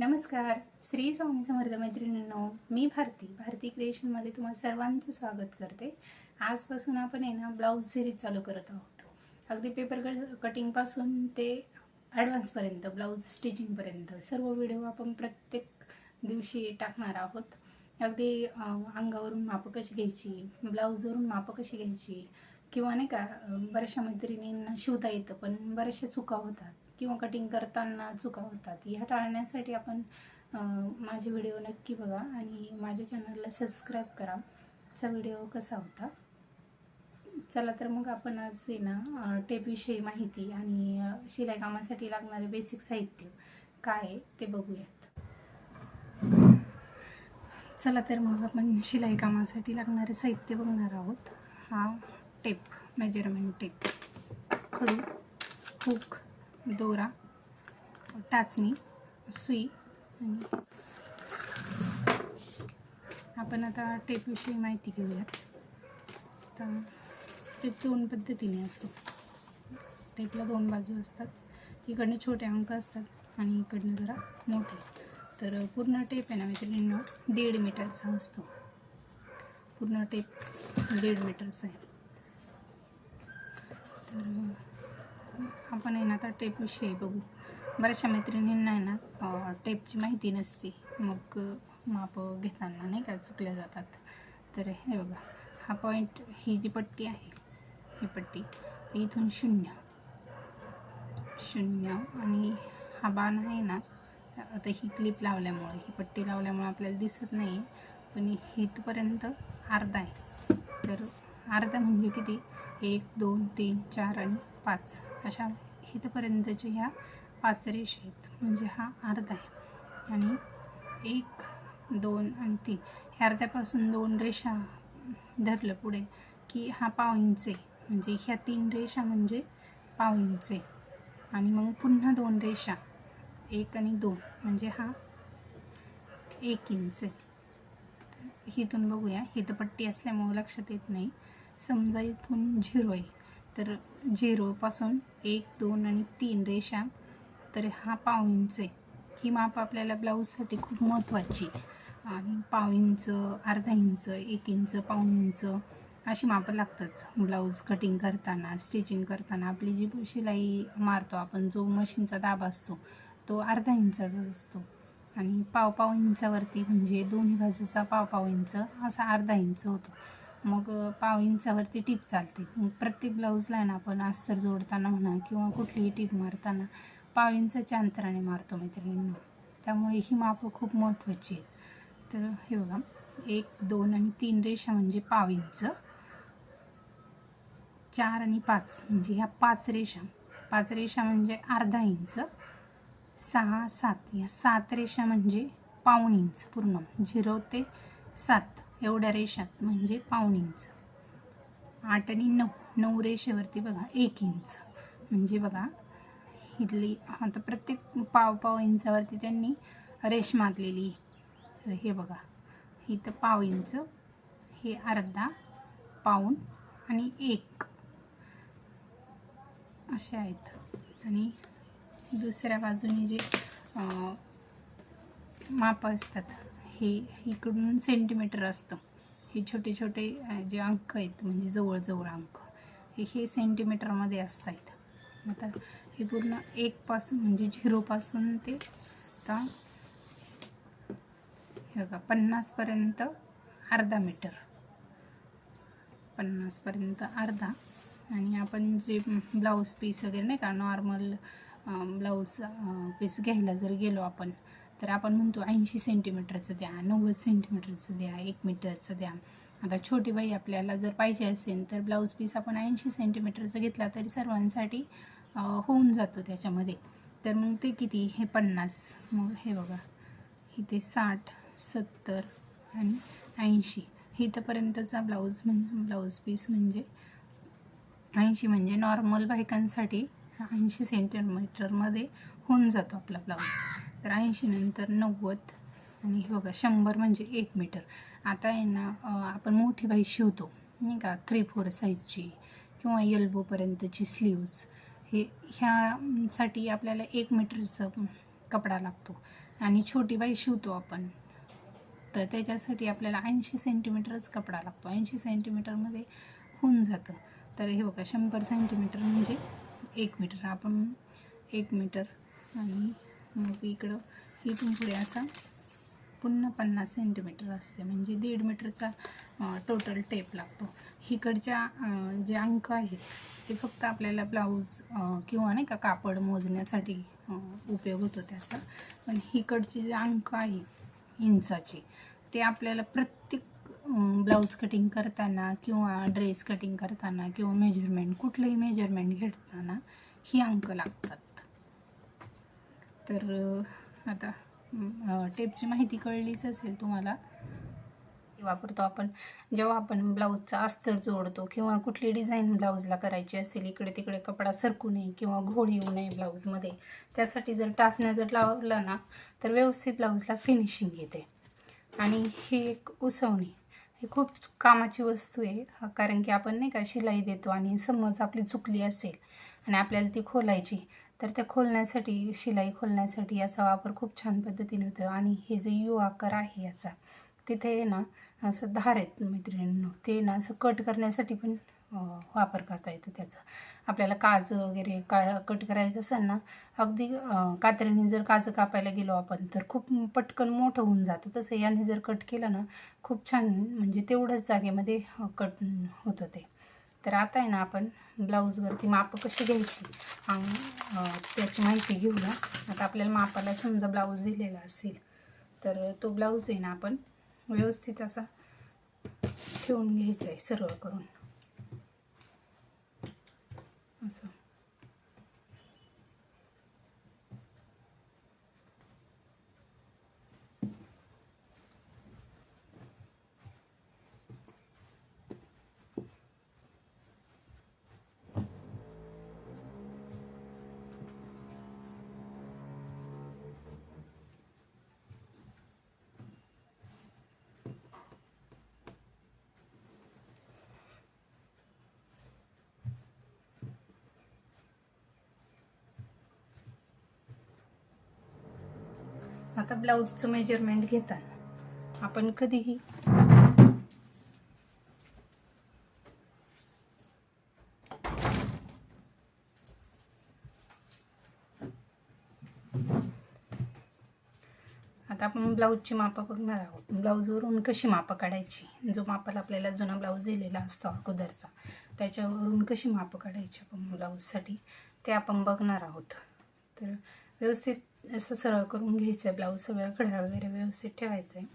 नमस्कार. श्री स्वामी समर्थ मैत्रिणींनो मी भारती. भारती क्रिएशनमध्ये तुम्हा सर्वांचं स्वागत करते. आजपासून आपण आहे ना ब्लाऊज सिरीज चालू करत आहोत. अगदी पेपर कटिंगपासून ते ॲडव्हान्सपर्यंत ब्लाऊज स्टिचिंगपर्यंत सर्व व्हिडिओ आपण प्रत्येक दिवशी टाकणार आहोत. अगदी अंगावरून मापं कशी घ्यायची ब्लाऊजवरून मापं कशी घ्यायची किंवा नाही का बऱ्याचशा मैत्रिणींना शिवता येतं पण बऱ्याचशा चुका होतात. किंवा कटिंग करताना चुका होतात. ह्या टाळण्यासाठी आपण माझे व्हिडिओ नक्की बघा आणि माझ्या चॅनलला सबस्क्राईब करा. चा व्हिडिओ कसा होता? चला तर मग आपण आज आहे ना टेपविषयी माहिती आणि शिलाईकामासाठी शिलाई कामासाठी लागणारे बेसिक साहित्य काय ते बघूयात. चला तर मग आपण शिलाई कामासाठी लागणारे साहित्य बघणार आहोत. हा टेप मेजरमेंट टेप खडू हुक दोरा टाचणी सुई आणि आपण आता टेपविषयी माहिती घेऊयात. तर टेप दोन पद्धतीने असतो. टेपला दोन बाजू असतात. इकडनं छोटे अंक असतात आणि इकडनं जरा मोठे. तर पूर्ण टेप आहे ना मैत्रिणींनो दीड मीटरचा असतो. पूर्ण टेप दीड मीटरचा आहे. तर आपण आहे ना आता टेपविषयी बघू. बऱ्याचशा मैत्रिणींना आहे ना टेपची माहिती नसते. मग माप घेताना नाही का चुकल्या जातात. तर हे बघा हा पॉईंट ही जी पट्टी आहे ही पट्टी इथून शून्य. शून्य आणि हा बाण आहे ना आता ही क्लिप लावल्यामुळे ही पट्टी लावल्यामुळे आपल्याला दिसत नाही पण इथपर्यंत अर्धा आहे. तर अर्धा म्हणजे किती? एक दोन तीन चार आणि पाच. अशा इथपर्यंतचे ह्या पाच रेषा आहेत. म्हणजे हा अर्धा आहे. आणि एक दोन आणि तीन. ह्या अर्ध्यापासून दोन रेषा धरलं पुढे की हा पाव इंच आहे. म्हणजे ह्या तीन रेषा म्हणजे पाव इंच आहे. आणि मग पुन्हा दोन रेषा. एक आणि दोन. म्हणजे हा एक इंच आहे. इथून बघूया. हितपट्टी पट्टी असल्यामुळे लक्षात येत नाही. समजा इथून झिरो आहे. तर झिरोपासून एक दोन आणि तीन रेषा. तर हा पाव इंच आहे. ही माप आपल्याला ब्लाऊजसाठी खूप महत्त्वाची. आणि पाव इंच अर्धा इंच एक इंच पाऊण इंच अशी मापं लागतात. ब्लाऊज कटिंग करताना स्टिचिंग करताना आपली जी शिलाई मारतो आपण जो मशीनचा दाब असतो तो अर्धा इंचाचा असतो. आणि पाव पाव इंचावरती म्हणजे दोन्ही बाजूचा पाव पाव इंच असा अर्धा इंच होतो. मग पाव इंचावरती टीप चालते. मग प्रत्येक ब्लाऊजला आहे ना आपण अस्तर जोडताना म्हणा किंवा कुठलीही टीप मारताना पाव इंचाच्या अंतराने मारतो मैत्रिणींना. त्यामुळे ही मापं खूप महत्त्वाची आहेत. तर हे बघा एक दोन आणि तीन रेषा म्हणजे पाव इंच. चार आणि पाच म्हणजे ह्या पाच रेषा. पाच रेषा म्हणजे अर्धा इंच. सहा सात. या सात रेषा म्हणजे पाऊण इंच पूर्ण. झिरो ते सात. एवढ्या रेषात म्हणजे पाऊण इंच. आठ आणि नऊ नऊ रेषेवरती बघा एक इंच. म्हणजे बघा इथली आता प्रत्येक पाव पाव इंचावरती त्यांनी रेष मारलेली. तर हे बघा इथं पाव इंच हे अर्धा पाऊण आणि एक. असे आहेत. आणि दुसऱ्या बाजूने जे माप मापं असतात हे इकडून सेंटीमीटर असतं. हे छोटे छोटे जे अंक आहेत म्हणजे जवळजवळ अंक हे हे सेंटीमीटरमध्ये असतात आता हे पूर्ण एकपासून म्हणजे झिरोपासून ते आता हे बघा पन्नासपर्यंत अर्धा मीटर. पन्नासपर्यंत अर्धा. आणि आपण जे ब्लाऊज पीस वगैरे नाही का नॉर्मल ब्लाऊज पीस घ्यायला जर गेलो आपण तर आपण म्हणतो ऐंशी सेंटीमीटरचं द्या नव्वद सेंटीमीटरचं द्या एक मीटरचं द्या. आता छोटी बाई आपल्याला जर पाहिजे असेल तर ब्लाऊज पीस आपण ऐंशी सेंटीमीटरचं घेतला तरी सर्वांसाठी होऊन जातो त्याच्यामध्ये. तर मग ते किती? हे पन्नास. मग हे बघा. इथे साठ सत्तर आणि ऐंशी. इथंपर्यंतचा ब्लाऊज म्हणजे ब्लाऊज पीस म्हणजे ऐंशी म्हणजे नॉर्मल बायकांसाठी ऐंशी सेंटीमीटरमध्ये होऊन जातो आपला ब्लाऊज तर ऐंशी नंतर नव्वद आणि हे बघा शंभर म्हणजे एक मीटर. आता आहे ना आपण मोठी बाई शिवतो नाही का? थ्री फोर साईजची किंवा एल्बोपर्यंतची स्लीव्ज हे ह्यासाठी आपल्याला एक मीटरचं कपडा लागतो. आणि छोटी बाई शिवतो आपण. तर त्याच्यासाठी आपल्याला ऐंशी सेंटीमीटरच कपडा लागतो. ऐंशी सेंटीमीटरमध्ये होऊन जातं. तर हे बघा शंभर सेंटीमीटर म्हणजे एक मीटर. आपण एक मीटर आणि मग इकडं इथून पुढे असा पुन्हा पन्नास सेंटीमीटर असते. म्हणजे दीड मीटरचा टोटल टेप लागतो. इकडच्या जे अंक आहेत ते फक्त आपल्याला ब्लाऊज किंवा नाही का कापड मोजण्यासाठी उपयोग होतो त्याचा. पण इकडचे जे अंक आहे इंचाचे ते आपल्याला प्रत्येक ब्लाऊज कटिंग करताना किंवा ड्रेस कटिंग करताना किंवा मेजरमेंट कुठलंही मेजरमेंट घेताना ही अंक लागतात. तर आता टेपची माहिती कळलीच असेल तुम्हाला. वापरतो आपण. जेव्हा आपण ब्लाऊजचा अस्तर जोडतो किंवा कुठली डिझाईन ब्लाऊजला करायची असेल इकडे तिकडे कपडा सरकू नये किंवा घोळ येऊ नये ब्लाऊजमध्ये त्यासाठी जर टाचण्या जर लावला ना तर व्यवस्थित ब्लाऊजला फिनिशिंग येते. आणि ही एक उसवणी ही खूप कामाची वस्तू आहे कारण की आपण नाही का शिलाई देतो आणि समज आपली चुकली असेल आणि आपल्याला ती खोलायची तर त्या खोलण्यासाठी शिलाई खोलण्यासाठी याचा वापर खूप छान पद्धतीने होतो. आणि हे जे यू आकार आहे याचा तिथे आहे ना असं धार आहेत मैत्रिणींनो ते ना असं कट करण्यासाठी पण वापर करता येतो त्याचा. आपल्याला काज वगैरे का कट करायचं असेल ना अगदी कात्रीने जर काजं कापायला गेलो आपण तर खूप पटकन मोठं होऊन जातं. तसं याने जर कट केलं ना खूप छान म्हणजे तेवढंच जागेमध्ये कट होतं ते. तर आता आहे ना आपण ब्लाऊजवरती माप कशी घ्यायची? त्याची माहिती घेऊ ना आता आपल्याला मापाला समजा ब्लाऊज दिलेला असेल तर तो ब्लाऊज आहे ना आपण व्यवस्थित असा ठेवून घ्यायचा आहे सरळ करून असं आता ब्लाऊजचं मेजरमेंट घेताना आपण कधीही आता आपण ब्लाऊजची मापं बघणार आहोत. ब्लाऊजवरून कशी मापं काढायची? जो मापाला आपल्याला जुना ब्लाऊज दिलेला असतो अगोदरचा त्याच्यावरून कशी मापं काढायची आपण ब्लाऊजसाठी ते आपण बघणार आहोत. तर व्यवस्थित असं सरळ करून घ्यायचं आहे. ब्लाऊज सगळ्या कड्या वगैरे व्यवस्थित ठेवायचं आहे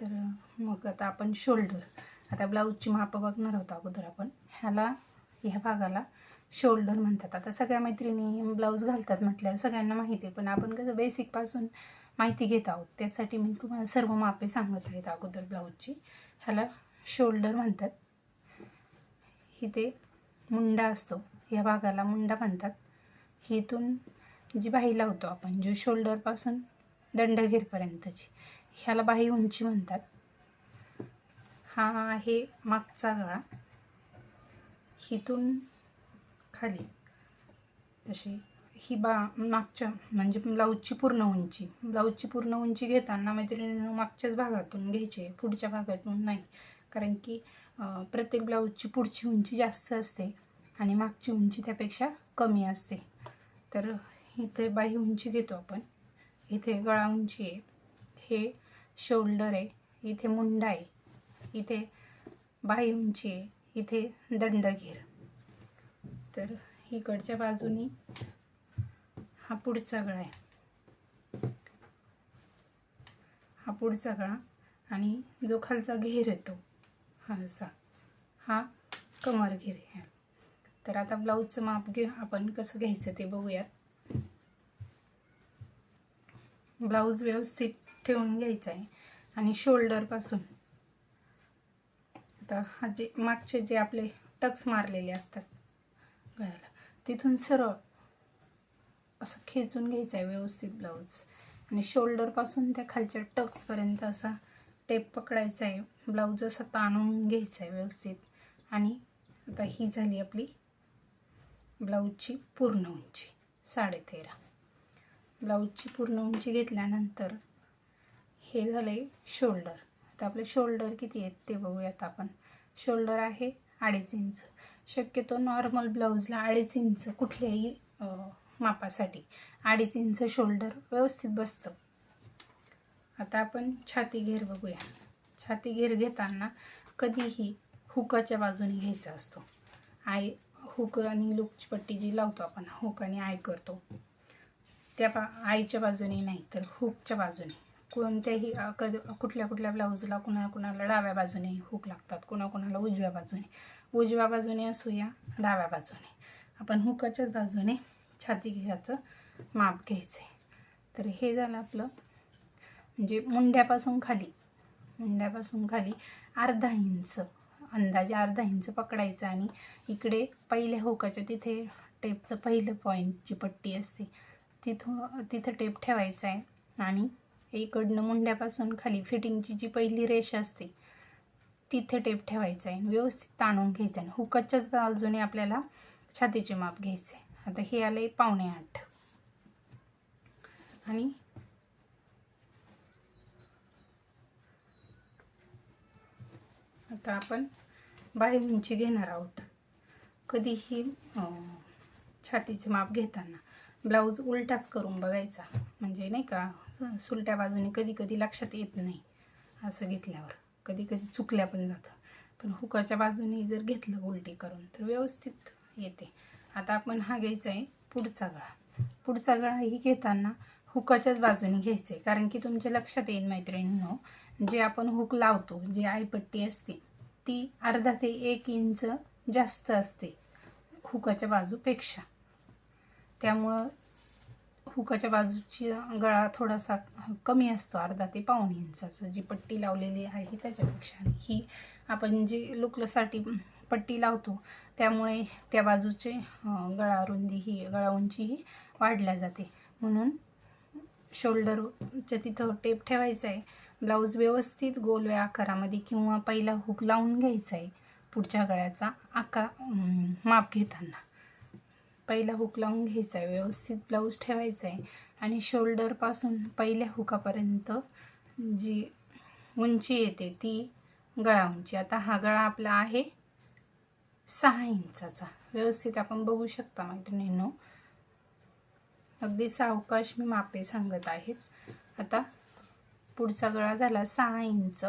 तर मग आता आपण शोल्डर आता ब्लाऊजची मापं बघणार आहोत अगोदर आपण. ह्याला ह्या भागाला शोल्डर म्हणतात. आता सगळ्या मैत्रिणी ब्लाऊज घालतात म्हटल्यावर सगळ्यांना माहिती आहे. पण आपण कसं बेसिकपासून माहिती घेत आहोत. त्यासाठी मी तुम्हाला सर्व मापे सांगत आहेत अगोदर ब्लाऊजची. ह्याला शोल्डर म्हणतात. इथे मुंडा असतो. या भागाला मुंडा म्हणतात. इथून जी बाही लावतो आपण जो शोल्डरपासून दंडघेरपर्यंतची ह्याला बाही उंची म्हणतात. हा आहे मागचा गळा. हिथून खाली. अशी ही बा मागच्या म्हणजे ब्लाऊजची पूर्ण उंची. ब्लाऊजची पूर्ण उंची घेताना मैत्रिणीनं मागच्याच भागातून घ्यायची आहे पुढच्या भागातून नाही. कारण की प्रत्येक ब्लाऊजची पुढची उंची जास्त असते आणि मागची उंची त्यापेक्षा कमी असते. तर इथे बाही उंची घेतो आपण. इथे गळा उंची आहे. हे शोल्डर आहे. इथे मुंडा आहे. इथे बाही उंची आहे. इथे दंडघेर तर इकडच्या बाजूनी हा पुढचा गळा आहे. हा पुढचा गळा आणि जो खालचा घेर येतो हा असा हा कमर घेर आहे. तर आता ब्लाऊजचं माप घे आपण कसं घ्यायचं ते बघूयात. ब्लाऊज व्यवस्थित ठेवून घ्यायचा आहे. आणि शोल्डरपासून आता हा जे मागचे जे आपले टक्स मारलेले असतात गळ्याला तिथून सरळ असं खेचून घ्यायचं आहे व्यवस्थित ब्लाऊज. आणि शोल्डरपासून त्या खालच्या टक्सपर्यंत असा टेप पकडायचा आहे. ब्लाऊज असा ताणून घ्यायचा आहे व्यवस्थित. आणि आता ही झाली आपली ब्लाऊजची पूर्ण उंची साडेतेरा. ब्लाऊजची पूर्ण उंची घेतल्यानंतर हे झालं आहे शोल्डर. आता आपले शोल्डर किती आहेत ते बघूयात आपण. शोल्डर आहे अडीच इंच. शक्यतो नॉर्मल ब्लाऊजला अडीच इंच कुठल्याही मापासाठी अडीच इंच शोल्डर व्यवस्थित बसतं. आता आपण छाती घेर बघूया. छाती घेर घेताना कधीही हुकाच्या बाजूने घ्यायचा असतो. आय हुक आणि लुकची पट्टी जी लावतो आपण हुक आणि आय करतो. त्या बा आईच्या बाजूने नाही तर हुकच्या बाजूने. कोणत्याही कद कधी कुठल्या कुठल्या ब्लाऊजला कुणा कुणाला डाव्या बाजूने हुक लागतात कुणाकुणाला उजव्या बाजूने. उजव्या बाजूने असू या डाव्या बाजूने. आपण हुकाच्याच बाजूने छाती घ्याचं माप घ्यायचं आहे तर हे झालं आपलं म्हणजे मुंड्यापासून खाली. मुंड्यापासून खाली अर्धा इंच. अंदाजे अर्धा इंच पकडायचं आणि इकडे पहिल्या होकाच्या तिथे टेपचं पहिलं पॉईंट जी पट्टी असते. तिथून तिथं टेप ठेवायचा आहे. आणि इकडनं मुंड्यापासून खाली फिटिंगची जी पहिली रेष असते तिथे टेप ठेवायचा आहे. व्यवस्थित ताणून घ्यायचं आहे. हुकटच्याच बाजूने आपल्याला छातीचे माप घ्यायचे आहे. आता हे आलं आहे पावणे आठ. आणि आता आपण बाही उंची घेणार आहोत. कधीही छातीची माप घेताना. ब्लाऊज उलटाच करून बघायचा. म्हणजे नाही का सुलट्या बाजूने कधी कधी लक्षात येत नाही असं घेतल्यावर. कधी कधी चुकल्या पण जातं. पण हुकाच्या बाजूने जर घेतलं उलटी करून तर व्यवस्थित येते. आता आपण हा घ्यायचा आहे पुढचा गळा. पुढचा गळा ही घेताना हुकाच्याच बाजूने घ्यायचं आहे कारण की तुमच्या लक्षात येईल मैत्रिणींनो जे आपण हुक लावतो जी आयपट्टी असते ती अर्धा ते एक इंच जास्त असते हुकाच्या बाजूपेक्षा. त्यामुळं हुकाच्या बाजूची गळा थोडासा कमी असतो अर्धा ते पाऊन इंचाचा. जी पट्टी लावलेली आहे त्याच्यापेक्षा ही आपण जी लुकलसाठी पट्टी लावतो त्यामुळे त्या बाजूचे गळा रुंदी ही गळा उंची ही वाढल्या जाते. म्हणून शोल्डरच्या तिथं टेप ठेवायचा आहे. ब्लाऊज व्यवस्थित गोलव्या आकारामध्ये किंवा पहिला हुक लावून घ्यायचा आहे पुढच्या गळ्याचा आकार माप घेताना. पहिला हुक लावून घ्यायचा आहे व्यवस्थित ब्लाऊज ठेवायचा आहे. आणि शोल्डरपासून पहिल्या हुकापर्यंत जी उंची येते ती गळा उंची. आता हा गळा आपला आहे सहा इंचाचा. व्यवस्थित आपण बघू शकता मैत्रिणींनो. अगदी सावकाश मी मापे सांगत आहेत आता पुढचा गळा झाला सहा इंच.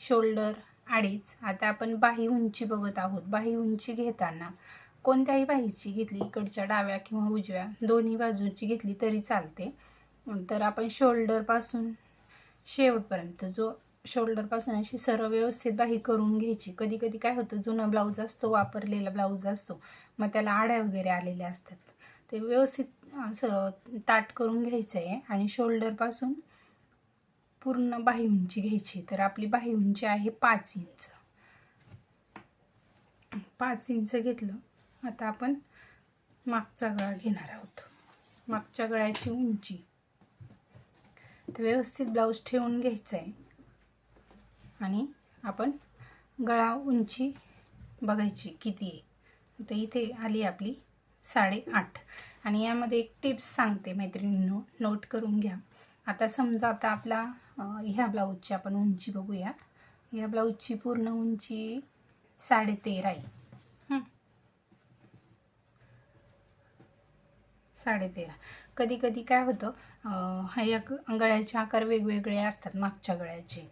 शोल्डर अडीच. आता आपण बाही उंची बघत आहोत. बाही उंची घेताना कोणत्याही बाहीची घेतली इकडच्या डाव्या किंवा उजव्या दोन्ही बाजूची घेतली तरी चालते. तर आपण शोल्डरपासून शेवटपर्यंत जो शोल्डरपासून अशी सर्व व्यवस्थित बाही करून घ्यायची. कधी कधी काय होतं जुना ब्लाऊज असतो वापरलेला ब्लाऊज असतो मग त्याला आड्या वगैरे आलेल्या असतात. ते व्यवस्थित असं ताट करून घ्यायचं आहे आणि शोल्डरपासून पूर्ण बाही उंची घ्यायची. तर आपली बाही उंची आहे पाच इंच. पाच इंच घेतलं आता आपण मागचा गळा घेणार आहोत. मागच्या गळ्याची उंची. तर व्यवस्थित ब्लाऊज ठेवून घ्यायचं आहे आणि आपण गळा उंची बघायची किती आहे. तर इथे आली आपली साडेआठ. आणि यामध्ये एक टिप्स सांगते मैत्रिणींनो नोट करून घ्या. आता समजा आता आपला ह्या ब्लाऊजची आपण उंची बघूया. ह्या ब्लाऊजची पूर्ण उंची साडेतेरा आहे हं. साडेतेरा. कधी कधी काय होतं ह्या हा गळ्याचे आकार वेगवेगळे असतात मागच्या गळ्याचे.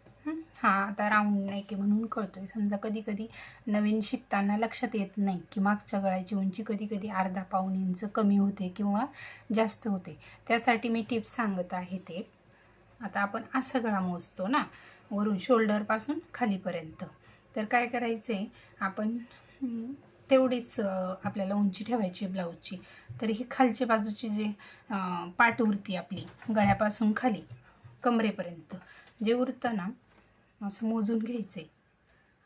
हा? आता राऊंड नाही की म्हणून कळतोय. समजा कधी कधी नवीन शिकताना लक्षात येत नाही की मागच्या गळ्याची उंची कधी कधी अर्धा पाऊण इंच कमी होते किंवा जास्त होते. त्यासाठी मी टिप्स सांगत आहे ते. आता आपण असं गळा मोजतो ना वरून शोल्डरपासून खालीपर्यंत. तर काय करायचं आहे आपण तेवढीच आपल्याला उंची ठेवायची ब्लाऊजची. तर ही खालच्या बाजूची जी पाट उरती आपली गळ्यापासून खाली कमरेपर्यंत जे उरतं ना असं मोजून घ्यायचं आहे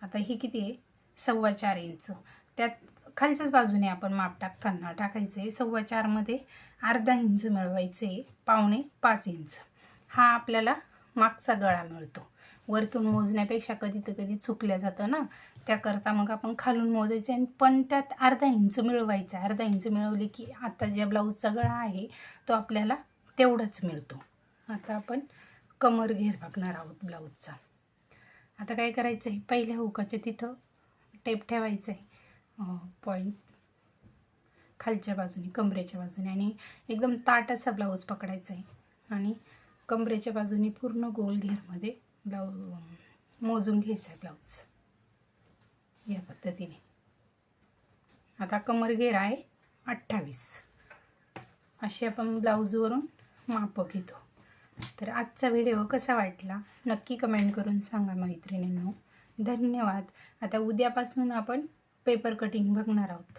आता ही किती आहे? सव्वा चार इंच. त्यात खालच्याच बाजूने आपण माप टाकताना टाकायचं आहे सव्वा चारमध्ये अर्धा इंच मिळवायचं आहे पावणे पाच इंच. हा आपल्याला मागचा गळा मिळतो. वरतून मोजण्यापेक्षा कधी तर कधी चुकल्या जातं ना. त्याकरता मग आपण खालून मोजायचं आणि पण त्यात अर्धा इंच मिळवायचा. अर्धा इंच मिळवले की आता ज्या ब्लाऊजचा गळा आहे तो आपल्याला तेवढाच मिळतो. आता आपण कमर घेर बघणार आहोत ब्लाऊजचा. आता काय करायचं आहे पहिल्या हुकाच्या तिथं टेप ठेवायचं आहे पॉईंट खालच्या बाजूने कमरेच्या बाजूने आणि एकदम ताट असा ब्लाऊज पकडायचा आहे आणि कमरेच्या बाजूने पूर्ण गोल घेरमध्ये ब्लाऊज मोजून घ्यायचा आहे ब्लाऊज. या पद्धतीने. आता कमर घेरा आहे अठ्ठावीस. असे आपण ब्लाऊजवरून मापं घेतो. तर आजचा व्हिडिओ कसा वाटला? नक्की कमेंट करून सांगा मैत्रिणींनो. धन्यवाद. आता उद्यापासून आपण पेपर कटिंग बघणार आहोत.